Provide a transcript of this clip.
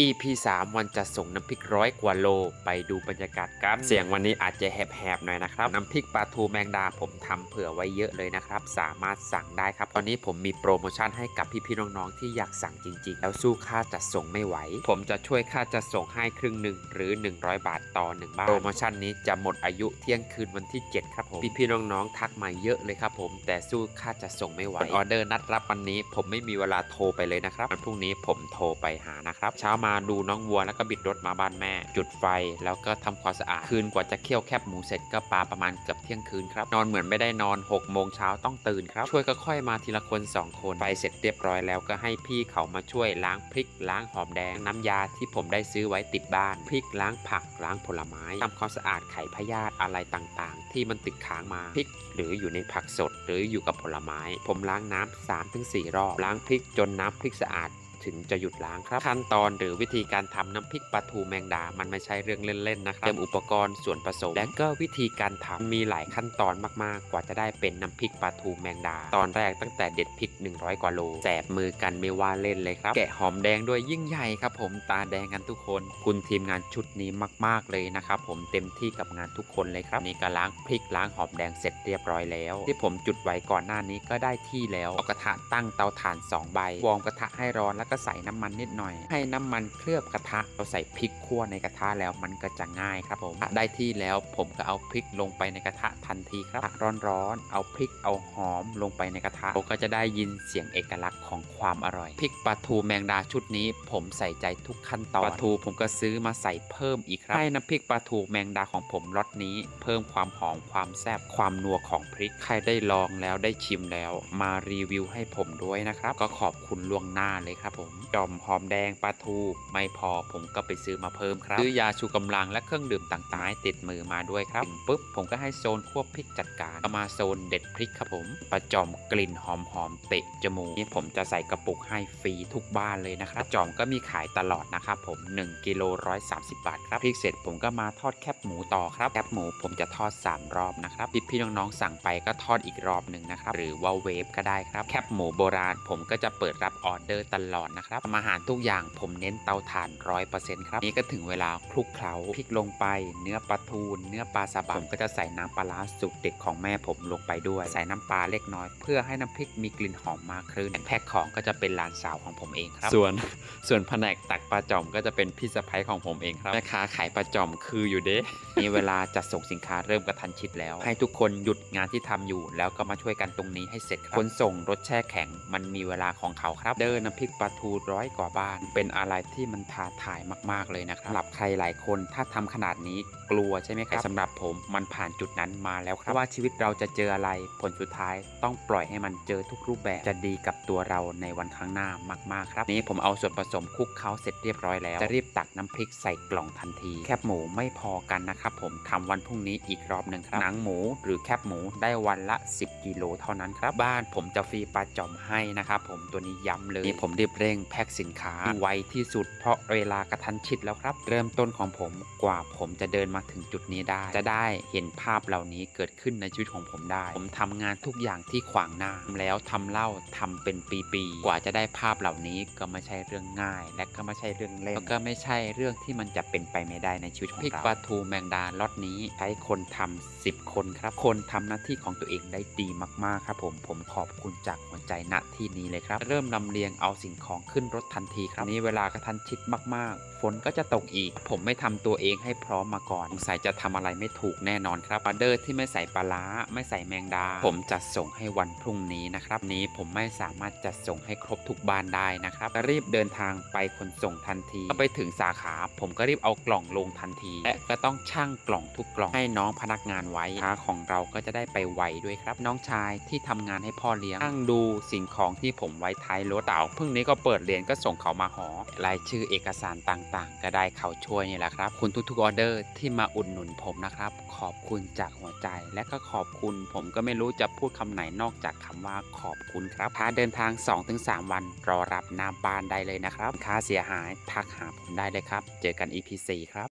EP 3 วันจะส่งน้ำพริกร้อยกว่าโล ไปดูบรรยากาศกัน เสียงวันนี้อาจจะแหบๆหน่อยนะครับ น้ำพริกปลาทูแมงดาผมทำเผื่อไว้เยอะเลยนะครับ สามารถสั่งได้ครับ ตอนนี้ผมมีโปรโมชั่นให้กับพี่ๆน้องๆที่อยากสั่งจริง ๆ แล้วสู้ค่าจัดส่งไม่ไหว ผมจะช่วยค่าจัดส่งให้ครึ่งหนึ่งหรือ 100 บาทต่อหนึ่งบ้านโปรโมชั่นนี้จะหมดอายุเที่ยงคืนวันที่ 7 ครับผมพี่ๆน้องๆทักมาเยอะเลยครับผมแต่สู้ค่าจัดส่งไม่ไหวออเดอร์นัดรับวันนี้ ผมไม่มีเวลาโทรไปเลยนะครับวันพรุ่งนี้ผมโทรไปหานะครับเช้ามาดูน้องวัวแล้วก็บิดรถมาบ้านแม่ จุดไฟแล้วก็ทำความสะอาดคืนกว่าจะเคี่ยวแคบหมูเสร็จก็ปลาประมาณเกือบเที่ยงคืนครับนอนเหมือนไม่ได้นอน6โมงเช้าต้องตื่นครับช่วยก็ค่อยมาทีละคน 2 คนไฟเสร็จเรียบร้อยแล้วก็ให้พี่เขามาช่วยล้างพริกล้างหอมแดงน้ำยาที่ผมได้ซื้อไว้ติดบ้านพริกล้างผักล้างผลไม้ทำความสะอาดไข่พยาธิอะไรต่างๆ ที่มันติดค้างมาพริก หรืออยู่ในผักสด หรืออยู่กับผลไม้ ผมล้างน้ำ3-4ถึงรอบล้างพริกจนน้ำพริกสะอาด ถึงจะหยุดล้างครับ ขั้นตอนหรือวิธีการทำน้ำพริกปลาทูแมงดา มันไม่ใช่เรื่องเล่นๆนะครับเตรียมอุปกรณ์ส่วนผสม และก็วิธีการทำมีหลายขั้นตอนมากๆ กว่าจะได้เป็นน้ำพริกปลาทูแมงดา ตอนแรกตั้งแต่เด็ดพริก 100 กว่าโลแสบมือกันไม่ว่าเล่นเลยครับ แกะหอมแดงด้วยยิ่งใหญ่ครับผมตาแดงกันทุกคน คุณทีมงานชุดนี้มาก ๆเลยนะครับผมเต็มที่กับงานทุกคนเลยครับนี่ก็ล้างพริกล้างหอมแดงเสร็จเรียบร้อยแล้ว ที่ผมจุดไว้ก่อนหน้านี้ก็ได้ที่แล้วเอากระทะตั้งเตาถ่าน2ใบวอร์มกระทะให้ร้อนแล้วก็ใส่น้ำมันนิดหน่อย ให้น้ำมันเคลือบกระทะเราใส่พริกคั่วในกระทะแล้วมันก็จะง่ายครับผมได้ที่แล้วผมก็เอาพริกลงไปในกระทะทันทีครับร้อนๆเอาพริกเอาหอมลงไปในกระทะเราก็จะได้ยินเสียงเอกลักษณ์ของความอร่อยพริกปลาทูแมงดาชุดนี้ ผมใส่ใจทุกขั้นตอนปลาทูผมก็ซื้อมาใส่เพิ่มอีกครับให้น้ำพริกปลาทูแมงดาของผมรสนี้ เพิ่มความหอมความแซ่บความนัวของพริกใครได้ลองแล้วได้ชิมแล้ว มารีวิวให้ผมด้วยนะครับ ก็ขอบคุณล่วงหน้าเลยครับผมจอมหอมแดงปลาทู ไม่พอผมก็ไปซื้อมาเพิ่มครับซื้อยาชูกำลังและเครื่องดื่มต่างๆติดมือมาด้วยครับปุ๊บผมก็ให้โซนควบพริกจัดการมาโซนเด็ดพริกครับผม ประจอมกลิ่นหอมๆเตะจมูกนี่ผมจะใส่กระปุกให้ฟรีทุกบ้านเลยนะครับประจอมก็มีขายตลอดนะครับผม1กิโล130บาทครับพริกเสร็จผมก็มาทอดแคบหมูต่อครับแคบหมูผมจะทอด 3 รอบนะครับพี่ๆน้องๆสั่งไปก็ทอดอีกรอบหนึ่งนะครับหรือว่าเวฟก็ได้ครับแคบหมูโบราณ ผมก็จะเปิดรับออเดอร์ตลอดนะครับทำอาหารทุกอย่างผมเน้นเตาถ่าน100%ครับนี่ก็ถึงเวลาคลุกเคล้าพริกลงไปเนื้อปลาทูเนื้อปลาซาบะผมก็จะใส่น้ำปลาร้าสูตรเด็ดของแม่ผมลงไปด้วย ใส่น้ำปลาเล็กน้อย เพื่อให้น้ำพริกมีกลิ่นหอมมากขึ้นแพ็คของก็จะเป็นหลานสาวของผมเองครับ ส่วนส่วนแผนกตักปลาจอมก็จะเป็นพี่สะพ้ยของผมเองครับแม่ค้าขายปลาจอมคืออยู่เด้มีเวลาจัดส่งสินค้าเริ่มกระทันชิดแล้ว ให้ทุกคนหยุดงานที่ทำอยู่ แล้วก็มาช่วยกันตรงนี้ให้เสร็จครับขนส่งรถแช่แข็ง มันมีเวลาของเขาครับ เดินน้ำพริกปลาทูร้อยกว่าบ้าน เป็นอะไรที่มันท้าทายมาก ๆเลยนะครับสำหรับใครหลายคนถ้าทำขนาดนี้กลัวใช่ไหมครับสำหรับผมมันผ่านจุดนั้นมาแล้วครับว่าชีวิตเราจะเจออะไรผลสุดท้ายต้องปล่อยให้มันเจอทุกรูปแบบจะดีกับตัวเราในวันข้างหน้ามากๆครับนี้ผมเอาส่วนผสมคลุกเคล้าเสร็จเรียบร้อยแล้วจะรีบตักน้ำพริกใส่กล่องทันที แคบหมูไม่พอกันนะครับผมทำวันพรุ่งนี้อีกรอบหนึ่งครับหนังหมูหรือแคบหมูได้วันละ 10กิโลเท่านั้นครับบ้านผมจะฟรีปลาจอมให้นะครับผมตัวนี้ย้ำเลยนี่ผมรีบเร่งแพ็คสินค้าไวที่สุดเพราะเวลากระทันชิดแล้วครับ เริ่มต้นของผมกว่าผมจะเดินมาถึงจุดนี้ได้ จะได้เห็นภาพเหล่านี้เกิดขึ้นในชีวิตของผมได้ ผมทำงานทุกอย่างที่ขวางหน้าแล้วทำเล่าทำเป็นปีๆกว่าจะได้ภาพเหล่านี้ก็ไม่ใช่เรื่องง่าย และก็ไม่ใช่เรื่องเล่นแล้วก็ไม่ใช่เรื่องที่มันจะเป็นไปไม่ได้ในชีวิตของเราพริกปลาทูแมงดาล็อตนี้ใช้คนทำ10 คนครับ คนทำหน้าที่ของตัวเองได้ดีมากๆครับผมผมขอบคุณจากหัวใจณที่นี้เลยครับ เริ่มลำเลียงเอาสิ่งของขึ้นรถทันทีครับนี้เวลากระทันชิดมากๆ ฝนก็จะตกอีก ผมไม่ทำตัวเองให้พร้อมมาก่อนสงสัยจะทำอะไรไม่ถูกแน่นอนครับออเดอร์ที่ไม่ใส่ปลาร้าไม่ใส่แมงดา ผมจะส่งให้วันพรุ่งนี้นะครับ นี้ผมไม่สามารถจัดส่งให้ครบทุกบ้านได้นะครับรีบเดินทางไปขนส่งทันทีก็ไปถึงสาขา ผมก็รีบเอากล่องลงทันที และก็ต้องช่างกล่องทุกกล่องให้น้องพนักงานไว้ค้าของเราก็จะได้ไปไวด้วยครับ น้องชายที่ทำงานให้พ่อเลี้ยงนั่งดูสิ่งของที่ผมไว้ท้ายรถเต่าเพิ่งนี้ก็เปิดเรียนก็ส่งเขามาหอรายชื่อเอกสารต่างๆ ก็ได้เขาช่วยนี่แหละครับ คุณทุกๆออเดอร์ที่มาอุดหนุนผมนะครับ ขอบคุณจากหัวใจและก็ขอบคุณ ผมก็ไม่รู้จะพูดคำไหนนอกจากคำว่าขอบคุณครับพาเดินทาง 2-3 วัน รอรับหน้าบ้านได้เลยนะครับ ค่าเสียหายทักหาผมได้เลยครับ เจอกัน EP 4 ครับ